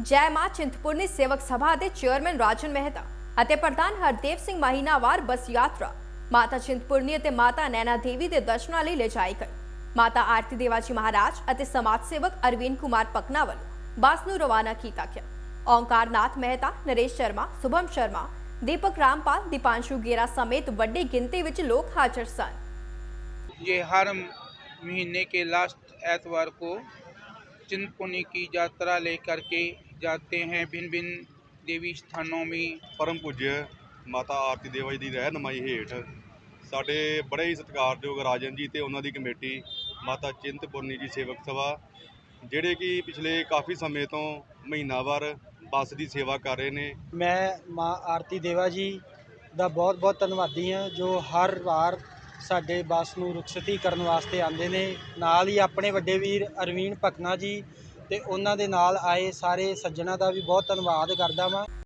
ਜੈ ਮਾਂ ਚਿੰਤਪੁਰਨੀ ਸੇਵਕ ਸਭਾ ਦੇ ਚੇਅਰਮੈਨ ਰਾਜਨ ਮਹਿਤਾ ਅਤੇ ਪ੍ਰਧਾਨ ਹਰਦੇਵ ਸਿੰਘ ਮਹੀਨਾਵਾਰ ਬੱਸ ਯਾਤਰਾ ਮਾਤਾ ਚਿੰਤਪੁਰਨੀ ਅਤੇ ਮਾਤਾ ਨੈਣਾ ਦੇਵੀ ਦੇ ਦਰਸ਼ਨਾਂ ਲਈ ਲਿਜਾਈ ਗਈ ਮਾਤਾ ਆਰਤੀ ਦੇਵਾਜੀ ਮਹਾਰਾਜ ਅਤੇ ਸਮਾਜ ਸੇਵਕ ਅਰਵਿੰਦ ਕੁਮਾਰ ਪਕਨਾ ਵੱਲੋਂ ਬੱਸ ਨੂੰ ਰਵਾਨਾ ਕੀਤਾ ਗਿਆ ਓਂਕਾਰ ਨਾਥ ਮਹਿਤਾ ਨਰੇਸ਼ ਸ਼ਰਮਾ ਸੁਭਮ ਸ਼ਰਮਾ ਦੀਪਕ ਰਾਮਪਾਲ ਦੀਪਾਂਸ਼ੂ ਗੇਰਾ ਸਮੇਤ ਵੱਡੀ ਗਿਣਤੀ ਵਿੱਚ ਲੋਕ ਹਾਜ਼ਰ ਸਨ ये हर महीने के लास्ट एतवार को चिंतपुर्णी की यात्रा लेकर के जाते हैं भिन्न भिन्न देवी स्थानों में ਪਰਮ ਪੂਜਯ ਮਾਤਾ ਆਰਤੀ ਦੇਵਾ ਜੀ ਦੀ ਰਹਿਨਮਾਈ ਹੇਠ ਸਾਡੇ ਬੜੇ ਹੀ ਸਤਿਕਾਰਯੋਗ ਰਾਜਨ ਜੀ ਤੇ ਉਹਨਾਂ ਦੀ ਕਮੇਟੀ ਮਾਤਾ ਚਿੰਤਪੁਰਨੀ ਜੀ ਸੇਵਕ ਸਭਾ ਜਿਹੜੇ ਕਿ ਪਿਛਲੇ ਕਾਫੀ ਸਮੇਂ ਤੋਂ ਮਹੀਨਾਵਾਰ ਬੱਸ ਦੀ ਸੇਵਾ ਕਰ ਰਹੇ ਨੇ ਮੈਂ ਮਾਂ ਆਰਤੀ ਦੇਵਾ ਜੀ ਦਾ ਬਹੁਤ ਬਹੁਤ ਧੰਨਵਾਦੀ ਹਾਂ ਜੋ ਹਰ ਵਾਰ ਸਾਡੇ ਬੱਸ ਨੂੰ ਰੁਖਸਤੀ ਕਰਨ ਵਾਸਤੇ ਆਉਂਦੇ ਨੇ। ਨਾਲ ਹੀ ਆਪਣੇ ਵੱਡੇ ਵੀਰ ਅਰਵੀਨ ਭਕਨਾ ਜੀ ਤੇ ਉਹਨਾਂ ਦੇ ਨਾਲ ਆਏ ਸਾਰੇ ਸੱਜਣਾ ਦਾ ਵੀ ਬਹੁਤ ਧੰਨਵਾਦ ਕਰਦਾ ਵਾਂ।